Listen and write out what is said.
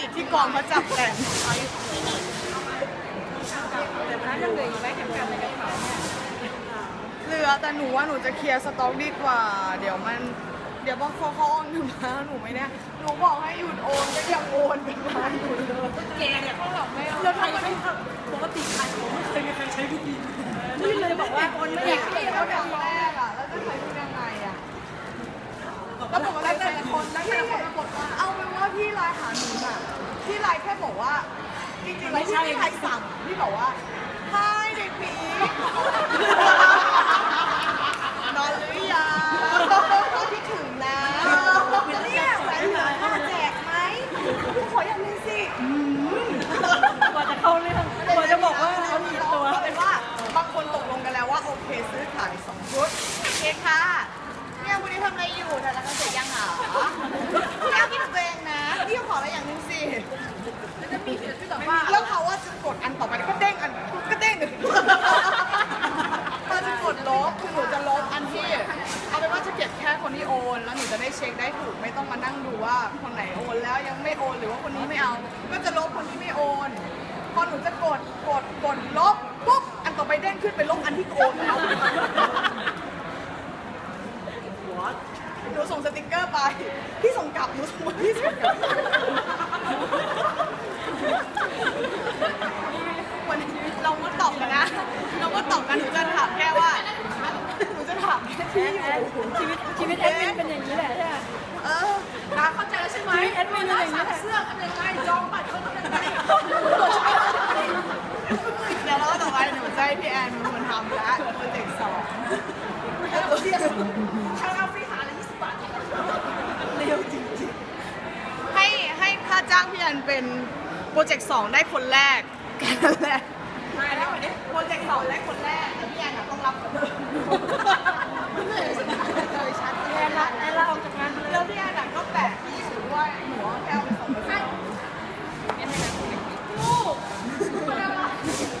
ลิสต์ที่กองเขาจับแต่งแต่ถ้ายังเหลืออีกไหมเข็มขัดในกระเป๋าเนี่ยเหลือแต่หนูว่าหนูจะเคลียร์สต็อกดีกว่า เดี๋ยวมัน เดี๋ยวบางคนเขาโอนเงินมาหนูไม่ได้หนูบอกให้หยุดโอนก็ยังโอนกันมาอยู่เลยแกเนี่ยเขาหลอกไม่เอาแล้วทำไมปกติขายของไม่เคยมีใครใช้วิธีนี่เลยบอกว่าคนไม่อยากที่เขาทำ พี่ไลน์แค่บอกว่า จริงๆแล้วพี่ไม่ใครสั่งพี่บอกว่าฮายเด็กผีนอนหรือยังคิดถึงนะเนี่ยแหวนเหลือห้าแจกไหมขออย่างนึงสิกว่าจะเข้าเรื่องกว่าจะบอกว่าเขาผิดตัวเอาเป็นว่าบางคนตกลงกันแล้วว่าโอเคซื้อขายสองชุดโอเคค่ะเนี่ยวันนี้ทำอะไรอยู่ถ่ายรการเสร็จยังเหรอพี่เอาคิดถึงตัวเองนะพี่ขออะไรอย่างหนึงสิ จะมีศิลปินแบบว่า แล้วเขาว่าจะกดอันต่อไปก็เด้งอันก็เด้งเขาจะกดลบคือหนูจะลบอันที่เอาเป็นว่าจะเก็บแค่ค นที่โอนแล้วหนูจะได้เช็คได้ถูกไม่ต้องมานั่งดูว่าคนไหนโอนแล้วยังไม่โอนหรือว่าคนนี้ไม่เอา ก็จะลบคนที่ไม่โอน พอหนูจะกดกดกดลบปุ๊บอันต่อไปเด้งขึ้นไปลบอันที่โอนแล้วหนูส่งสติกเกอร์ไปพี่ส่งกลับหนูส่งพี่ส่งกลับวันนี้เราก็ตอบกันนะ เราก็ตอบกันหนูจะถามแค่ว่าหนูจะถามแค่ที่อยู่ ชีวิตชีวิตแอดมินเป็นอย่างนี้แหละใช่ไหมเออนะเข้าใจใช่ไหมแอดมินเป็นอย่างนี้แหละเสื้อทำยังไงจองบัตรเขาทำยังไงเดี๋ยวเราก็ต่อไปหนูจะให้พี่แอนเป็นคนทำแล้วโปรเจกต์สองข้าวฟรีหาละ20บาทเร็วจริงๆให้ให้ค่าจ้างพี่แอนเป็นโปรเจกต์สองได้คนแรกแค่นั้นแหละมาแล้ววันนี้โปรเจกต์สองได้คนแรกแต่พี่แอนอะต้องรับคนเดิมเหนื่อยชัด